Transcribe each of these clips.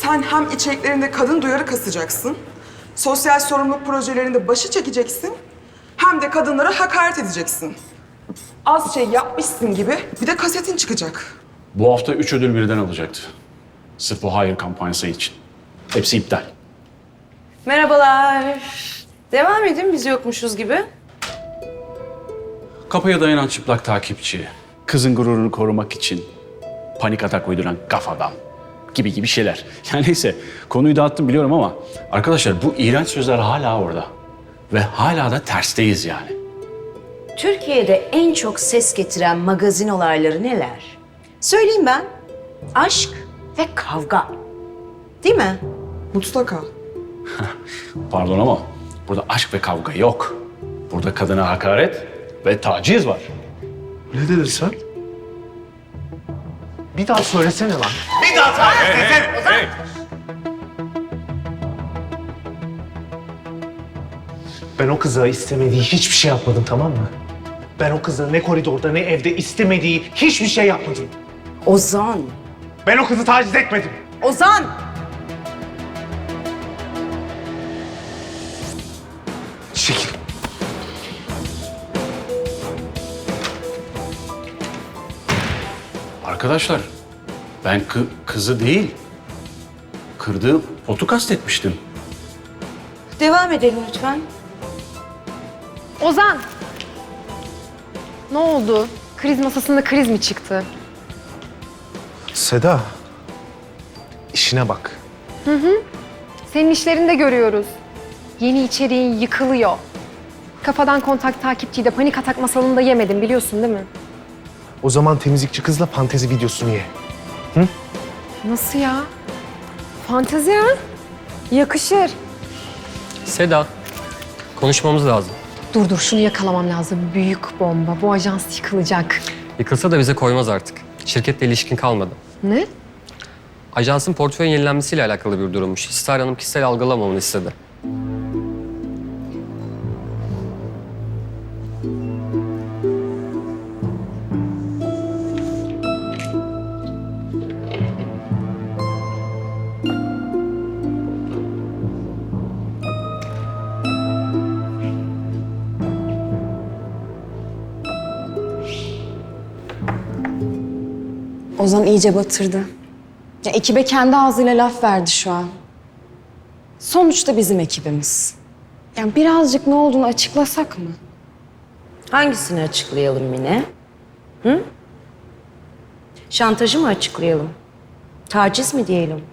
Sen hem içeriklerinde kadın duyarı kasacaksın, sosyal sorumluluk projelerinde başı çekeceksin, hem de kadınlara hakaret edeceksin. Az şey yapmışsın gibi bir de kasetin çıkacak. Bu hafta üç ödül birden alacaktı. Sırf bu hayır kampanyası için. Hepsi iptal. Merhabalar. Devam edin biz yokmuşuz gibi. Kapıya dayanan çıplak takipçi, kızın gururunu korumak için panik atak uyduran gaf adam gibi gibi şeyler. Yani neyse konuyu dağıttım biliyorum ama arkadaşlar bu iğrenç sözler hala orada. Ve hala da tersteyiz yani. Türkiye'de en çok ses getiren magazin olayları neler? Söyleyeyim ben. Aşk ve kavga. Değil mi? Mutlaka. Pardon ama burada aşk ve kavga yok. Burada kadına hakaret ve taciz var. Ne dedin sen? Bir daha söylesene lan. Ben o kıza istemediği hiçbir şey yapmadım tamam mı? Ben o kıza ne koridorda ne evde istemediği hiçbir şey yapmadım. Ozan. Ben o kızı taciz etmedim. Ozan! Arkadaşlar ben kı- kızı değil, kırdığı potu kastetmiştim. Devam edelim lütfen. Ozan! Ne oldu? Kriz masasında kriz mi çıktı? Seda. işine bak. Senin işlerinde görüyoruz. Yeni içeriğin yıkılıyor. Kafadan kontak takipçiyi de panik atak masalında yemedim biliyorsun değil mi? O zaman temizlikçi kızla fantezi videosunu ye. Nasıl ya? Fantezi ha? Yakışır. Seda, konuşmamız lazım. Dur dur şunu yakalamam lazım. Büyük bomba. Bu ajans yıkılacak. Yıkılsa da bize koymaz artık. Şirketle ilişkin kalmadı. Ne? Ajansın portföy yenilenmesiyle alakalı bir durummuş. Star Hanım kişisel algılamamını istedi. Ozan iyice batırdı. Ya ekibe kendi ağzıyla laf verdi şu an. Sonuçta bizim ekibimiz. Yani birazcık ne olduğunu açıklasak mı? Hangisini açıklayalım Mine? Hı? Şantajı mı açıklayalım? Taciz mi diyelim?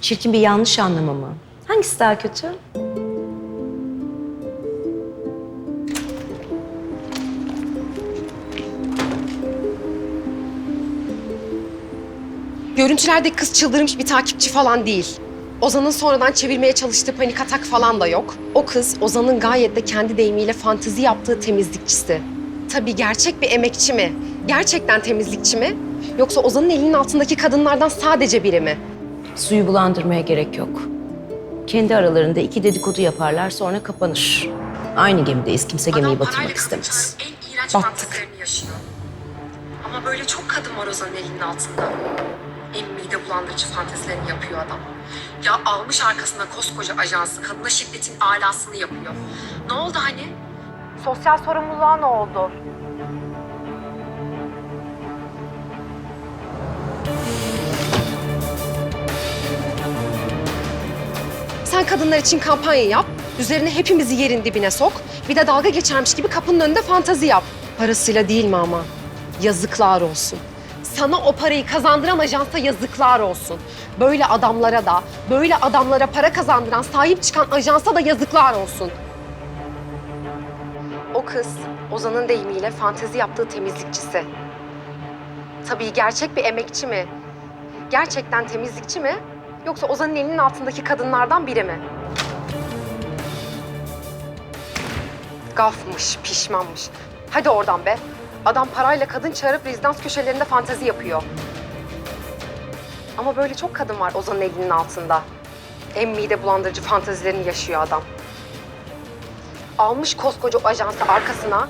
Çirkin bir yanlış anlama mı? Hangisi daha kötü? Görüntülerdeki kız çıldırmış bir takipçi falan değil. Ozan'ın sonradan çevirmeye çalıştığı panik atak falan da yok. O kız Ozan'ın gayet de kendi deyimiyle fantezi yaptığı temizlikçisi. Tabii gerçek bir emekçi mi? Gerçekten temizlikçi mi? Yoksa Ozan'ın elinin altındaki kadınlardan sadece biri mi? Suyu bulandırmaya gerek yok. Kendi aralarında iki dedikodu yaparlar sonra kapanır. Aynı gemideyiz. Kimse gemiyi batırmak istemez. en iğrenç Battık. Ama böyle çok kadın var Ozan'ın elinin altında. En mide bulandırıcı fantezilerini yapıyor adam. Ya almış arkasına koskoca ajansı, kadına şiddetin alasını yapıyor. Ne oldu hani? Sosyal sorumluluğa ne oldu? Sen kadınlar için kampanya yap, üzerine hepimizi yerin dibine sok, bir de dalga geçermiş gibi kapının önünde fantazi yap. Parasıyla değil mi ama? Yazıklar olsun. Sana o parayı kazandıran ajansa yazıklar olsun. Böyle adamlara da, böyle adamlara para kazandıran, sahip çıkan ajansa da yazıklar olsun. O kız, Ozan'ın deyimiyle fantezi yaptığı temizlikçisi. Tabii gerçek bir emekçi mi? Gerçekten temizlikçi mi? Yoksa Ozan'ın elinin altındaki kadınlardan biri mi? Gafmış, pişmanmış. Hadi oradan be. Adam parayla kadın çağırıp rezidans köşelerinde fantezi yapıyor. Ama böyle çok kadın var Ozan'ın elinin altında. En mide bulandırıcı fantezilerini yaşıyor adam. Almış koskoca ajansı arkasına.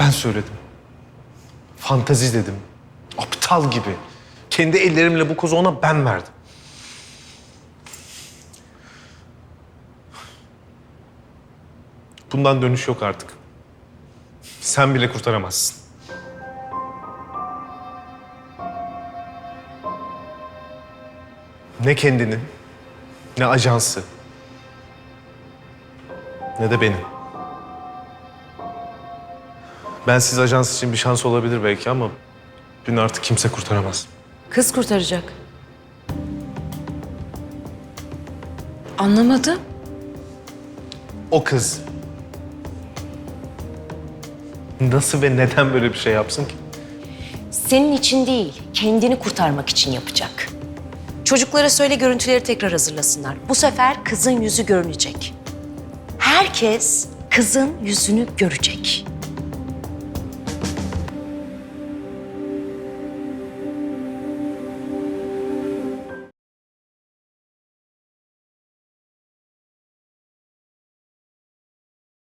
Ben söyledim. Fantezi dedim. Aptal gibi. Kendi ellerimle bu kızı ona ben verdim. Bundan dönüş yok artık. Sen bile kurtaramazsın. Ne kendini, ne ajansı, ne de beni. Ben siz ajans için bir şans olabilir belki ama beni artık kimse kurtaramaz. Kız kurtaracak. Anlamadım. O kız nasıl ve neden böyle bir şey yapsın ki? Senin için değil, kendini kurtarmak için yapacak. Çocuklara söyle görüntüleri tekrar hazırlasınlar. Bu sefer kızın yüzü görünecek. Herkes kızın yüzünü görecek.